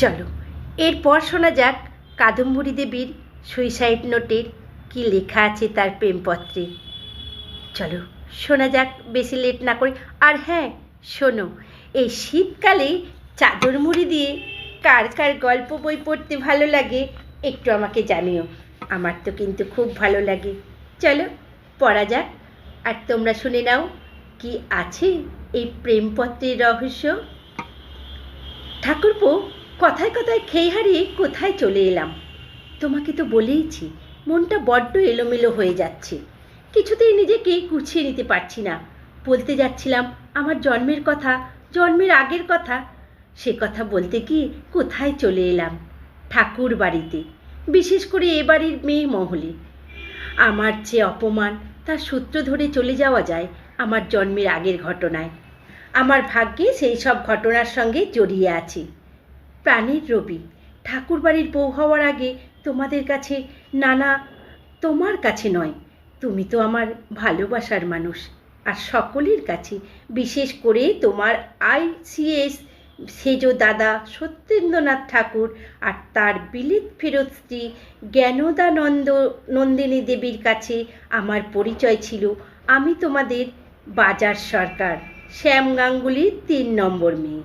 চলো, এরপর শোনা যাক কাদম্বরী দেবীর সুইসাইড নোটের কি লেখা আছে তার প্রেমপত্রে। চলো, শোনা যাক বেশি লেট না করে। আর হ্যাঁ শোনো, এই শীতকালে চাদর মুড়ি দিয়ে কার কার গল্প বই পড়তে ভালো লাগে একটু আমাকে জানিও। আমার তো কিন্তু খুব ভালো লাগে। চলো, পড়া যাক। আর তোমরা শুনে নাও, কি আছে এই প্রেমপত্রের রহস্য? ঠাকুরপো কথায় কথায় খেয়ে হারিয়ে কোথায় চলে এলাম? তোমাকে তো বলেইছি, মনটা বড্ড এলোমেলো হয়ে যাচ্ছে। কিছুতেই নিজেকে গুছিয়ে নিতে পারছি না। বলতে যাচ্ছিলাম, আমার জন্মের কথা, জন্মের আগের কথা। সে কথা বলতে গিয়ে কোথায় চলে এলাম? ঠাকুর বাড়িতে, বিশেষ করে এ বাড়ির মেয়ে মহলে। আমার যে অপমান, তার সূত্র ধরে চলে যাওয়া যায় আমার জন্মের আগের ঘটনায়। আমার ভাগ্যে সেই সব ঘটনার সঙ্গে জড়িয়ে আছি। প্রাণীর রবি। ঠাকুর বাড়ির বউ হওয়ার আগে তোমাদের কাছে নানা তোমার কাছে নয়, তুমি তো আমার ভালোবাসার মানুষ। আর সকলের কাছে, বিশেষ করে তোমার আইসিএস সেজ দাদা সত্যেন্দ্রনাথ ঠাকুর আর তার বিলিত ফেরত স্ত্রী জ্ঞানদানন্দ নন্দিনী দেবীর কাছে আমার পরিচয় ছিল। আমি তোমাদের বাজার সরকার শ্যাম গাঙ্গুলির তিন নম্বর মেয়ে।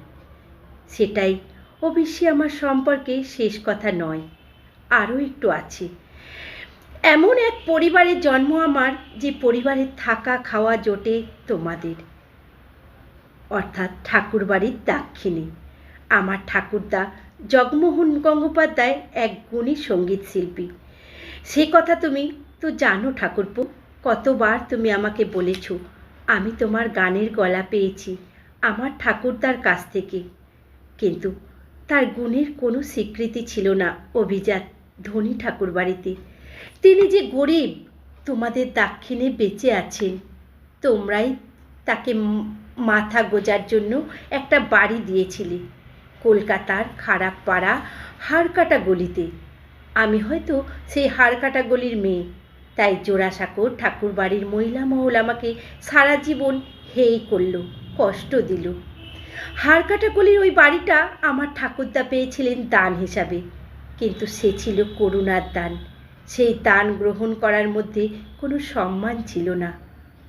সেটাই অবশ্যই আমার সম্পর্কে শেষ কথা নয়। আরও একটু আছে। এমন এক পরিবারের জন্ম আমার, যে পরিবারের থাকা খাওয়া জোটে তোমাদের। অর্থাৎ ঠাকুরবাড়ির দাক্ষিণে। আমার ঠাকুরদা জগমোহন গঙ্গোপাধ্যায় এক গুণী সংগীত শিল্পী। সে কথা তুমি তো জানো ঠাকুরপো, কতবার তুমি আমাকে বলেছ, আমি তোমার গানের গলা পেয়েছি, আমার ঠাকুরদার কাছ থেকে। কিন্তু তার গুণের কোনো স্বীকৃতি ছিল না অভিজাত ধনী ঠাকুর বাড়িতে তিনি যে গরিব, তোমাদের দাক্ষিণে বেঁচে আছেন। তোমরাই তাকে মাথা গোজার জন্য একটা বাড়ি দিয়েছিলে। কলকাতার খারাপ পাড়া হাড়কাটা গলিতে। আমি হয়তো সেই হাড়কাটা গলির মেয়ে। তাই জোড়াসাঁকোর ঠাকুর বাড়ির মহিলা মহল আমাকে সারা জীবন হেই করল, কষ্ট দিল। হাড়কাটা গলির ওই বাড়িটা আমার ঠাকুরদা পেয়েছিলেন দান হিসাবে। কিন্তু সে ছিল করুণার দান। সেই দান গ্রহণ করার মধ্যে কোনো সম্মান ছিল না।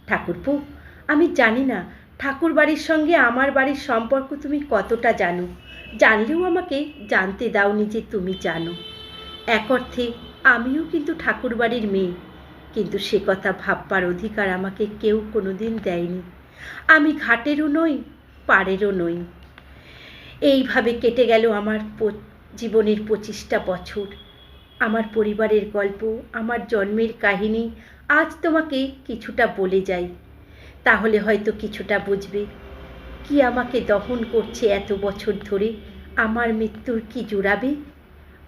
ঠাকুরপো, আমি জানি না ঠাকুর বাড়ির সঙ্গে আমার বাড়ির সম্পর্ক তুমি কতটা জানো? জানলেও আমাকে জানতে দাওনি যে তুমি জানো। এক অর্থে, আমিও কিন্তু ঠাকুর বাড়ির মেয়ে। কিন্তু সে কথা ভাববার অধিকার আমাকে কেউ কোনোদিন দেয়নি। আমি ঘাটেরও নই পাড়েরও নই। এইভাবে কেটে গেল আমার জীবনের পঁচিশটা বছর। আমার পরিবারের গল্প, আমার জন্মের কাহিনী আজ তোমাকে কিছুটা বলে যাই। তাহলে হয়তো কিছুটা বুঝবে। কি আমাকে দহন করছে এত বছর ধরে? আমার মৃত্যুর কি জুড়াবে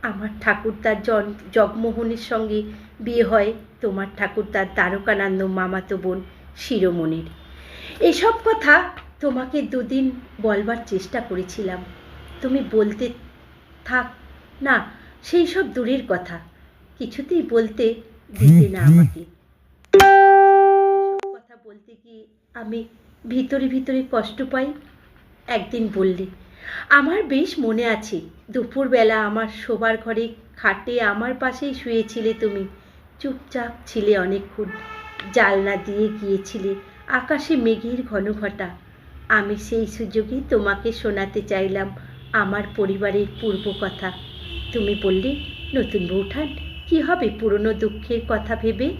আমার ঠাকুরদার জন, জগমোহনের সঙ্গে বিয়ে হয় তোমার ঠাকুরদার দ্বারকানন্দ মামাতো বোন শিরোমণির। এসব কথা তোমাকে দুদিন বলবার চেষ্টা করেছিলাম। তুমি বলতে থাক না সেই সব দূরের কথা। কিছুতেই বলতে দিতে না আমাকে। কথা বলতে গিয়ে আমি ভিতরে ভিতরে কষ্ট পাই। একদিন বললে আমার বেশ মনে আছে দুপুরবেলা আমার শোবার ঘরে খাটে আমার পাশেই শুয়েছিলে তুমি। চুপচাপ ছিলে অনেকক্ষণ। জালনা দিয়ে গিয়েছিলে আকাশে মেঘের ঘন ঘটা আমি সেই সুযোগে তোমাকে শোনাতে চাইলাম, আমার পরিবারের পূর্ব কথা। তুমি বললে, নতুন বৌঠান, কি হবে পুরনো দুঃখের কথা ভেবে?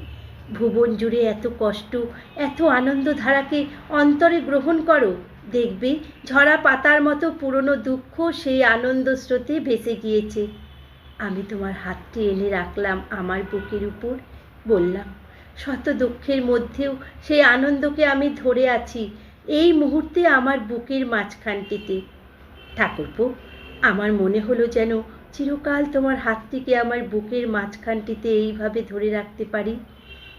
ভুবন জুড়ে এত কষ্ট, এত আনন্দধারাকে অন্তরে গ্রহণ করো। দেখবে, ঝরা পাতার মতো পুরনো দুঃখ সেই আনন্দ স্রোতে ভেসে গিয়েছে। আমি তোমার হাতটি এনে রাখলাম আমার বুকের উপর, বললাম, শত দুঃখের মধ্যেও সেই আনন্দকে আমি ধরে আছি। এই মুহূর্তে আমার বুকের মাঝখানটিতে। ঠাকুরপো, আমার মনে হলো যেন চিরকাল তোমার হাতটিকে আমার বুকের মাঝখানটিতে এইভাবে ধরে রাখতে পারি।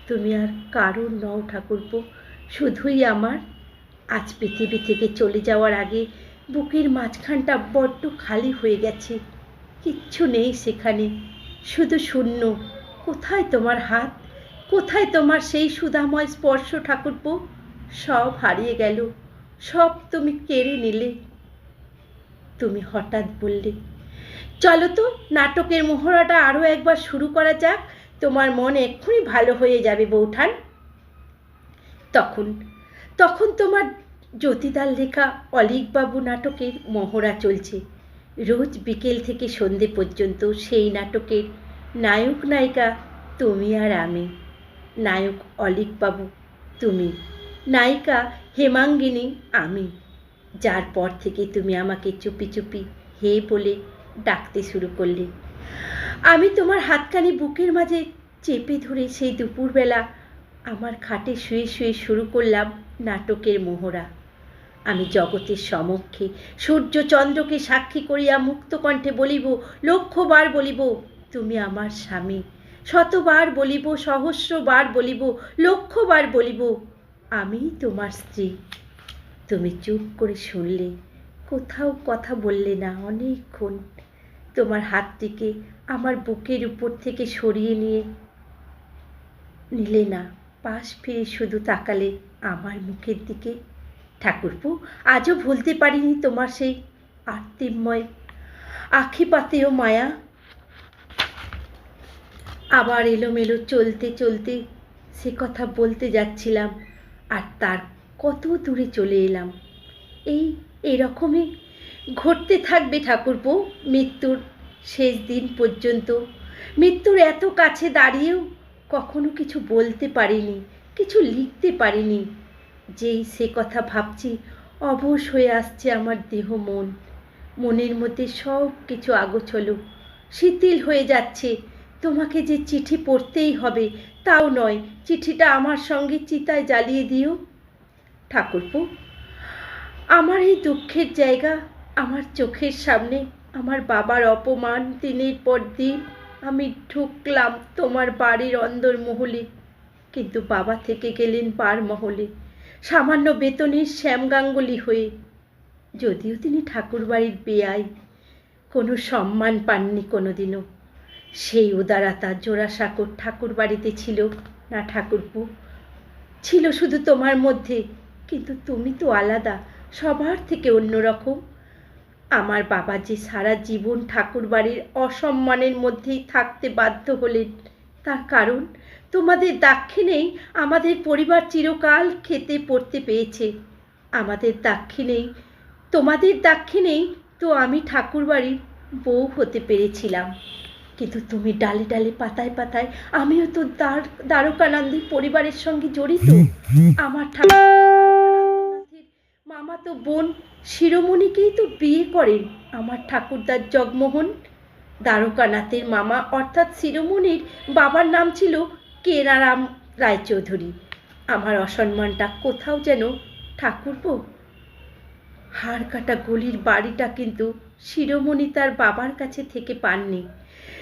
তুমি আর কারোর নও ঠাকুরপো, শুধুই আমার। আজ পৃথিবী থেকে চলে যাওয়ার আগে বুকের মাঝখানটা বড্ড খালি হয়ে গেছে। কিচ্ছু নেই সেখানে, শুধু শূন্য। কোথায় তোমার হাত? কোথায় তোমার সেই সুধাময় স্পর্শ ঠাকুরপো? সব হারিয়ে গেল। সব তুমি কেড়ে নিলে। তুমি হঠাৎ বললে, চলো তো, নাটকের মোহরাটা আরও একবার শুরু করা যাক। তোমার মন এক্ষুনি ভালো হয়ে যাবে, বৌঠান। তখন তখন তোমার জ্যোতিদার লেখা অলিকবাবু নাটকের মহড়া চলছে। রোজ বিকেল থেকে সন্ধে পর্যন্ত সেই নাটকের নায়ক নায়িকা তুমি আর আমি। নায়ক অলিকবাবু, তুমি। নায়িকা হেমাঙ্গিনী আমি। যার পর থেকে তুমি আমাকে চুপি চুপি হে বলে ডাকতে শুরু করলে। আমি তোমার হাতখানি বুকের মাঝে চেপে ধরে সেই দুপুরবেলা আমার খাটে শুয়ে শুয়ে শুরু করলাম নাটকের মোহরা। আমি জগতের সমক্ষে সূর্য চন্দ্রকে সাক্ষী করিয়া মুক্ত কণ্ঠে বলিব লক্ষবার বলিব, তুমি আমার স্বামী। শতবার বলিব, সহস্রবার বলিব লক্ষবার বলিব আমি তোমার স্ত্রী। তুমি চুপ করে শুনলে, কোথাও কথা বললে না অনেকক্ষণ। তোমার হাতটিকে আমার বুকের উপর থেকে সরিয়ে নিয়ে নিলে না, পাশ ফিরে শুধু তাকালে আমার মুখের দিকে। ঠাকুরপু, আজও ভুলতে পারিনি তোমার সেই আত্মিময় আখি পাতেও মায়া। আবার এলোমেলো চলতে চলতে সে কথা বলতে যাচ্ছিলাম। আর তার কত দূরে চলে এলাম। এই এরকমই ঘটতে থাকবে ঠাকুরপো মৃত্যুর শেষ দিন পর্যন্ত। মৃত্যুর এত কাছে দাঁড়িয়েও কখনো কিছু বলতে পারিনি, কিছু লিখতে পারিনি। যেই সে কথা ভাবছি, অবশ হয়ে আসছে আমার দেহ মন। মনের মধ্যে সব কিছু আগোছলো, শিথিল হয়ে যাচ্ছে। তোমাকে যে চিঠি পড়তেই হবে তাও নয়, চিঠিটা আমার সঙ্গে চিতায় জ্বালিয়ে দিও। ঠাকুরপো, আমার এই দুঃখের জায়গা আমার চোখের সামনে, আমার বাবার অপমান দিনের পর দিন, আমি ঢুকলাম তোমার বাড়ির অন্দর মহলে কিন্তু বাবা থেকে গেলেন বার মহলে, সামান্য বেতনের শ্যাম গাঙ্গুলি হয়ে। যদিও তিনি ঠাকুরবাড়ির বেয়াই কোনো সম্মান পাননি কোনোদিনও। সেই উদারতা জোড়াসাঁকোর ঠাকুর বাড়িতে ছিল। না ঠাকুরপু, ছিল শুধু তোমার মধ্যে, কিন্তু তুমি তো আলাদা, সবার থেকে অন্যরকম। আমার বাবা যে সারা জীবন ঠাকুর বাড়ির অসম্মানের মধ্যেই থাকতে বাধ্য হলেন, তার কারণ তোমাদের দাক্ষিণেই আমাদের পরিবার চিরকাল খেতে পড়তে পেয়েছে। আমাদের দাক্ষিণেই, তোমাদের দাক্ষিণেই তো আমি ঠাকুরবাড়ির বউ হতে পেরেছিলাম। কিন্তু তুমি ডালে ডালে পাতায় পাতায় আমিও তো দ্বার দ্বারকানন্দের পরিবারের সঙ্গে জড়িত। আমার ঠাকুর মামাতো বোন শিরোমণিকেই তো বিয়ে করেন। আমার ঠাকুরদার জগমোহন দ্বারকানাথের মামা অর্থাৎ শিরোমণির বাবার নাম ছিল কেনারাম রায়চৌধুরী। আমার অসম্মানটা কোথাও যেন ঠাকুরপো। হাড় কাটা গলির বাড়িটা কিন্তু শিরোমণি তার বাবার কাছে থেকে পাননি।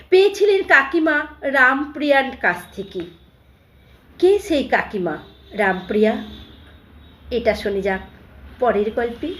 পেয়েছিলেন কাকিমা রামপ্রিয়ার কাছ থেকে। কে সেই কাকিমা? রামপ্রিয়া? এটা শুনে যাক পরের গল্পে।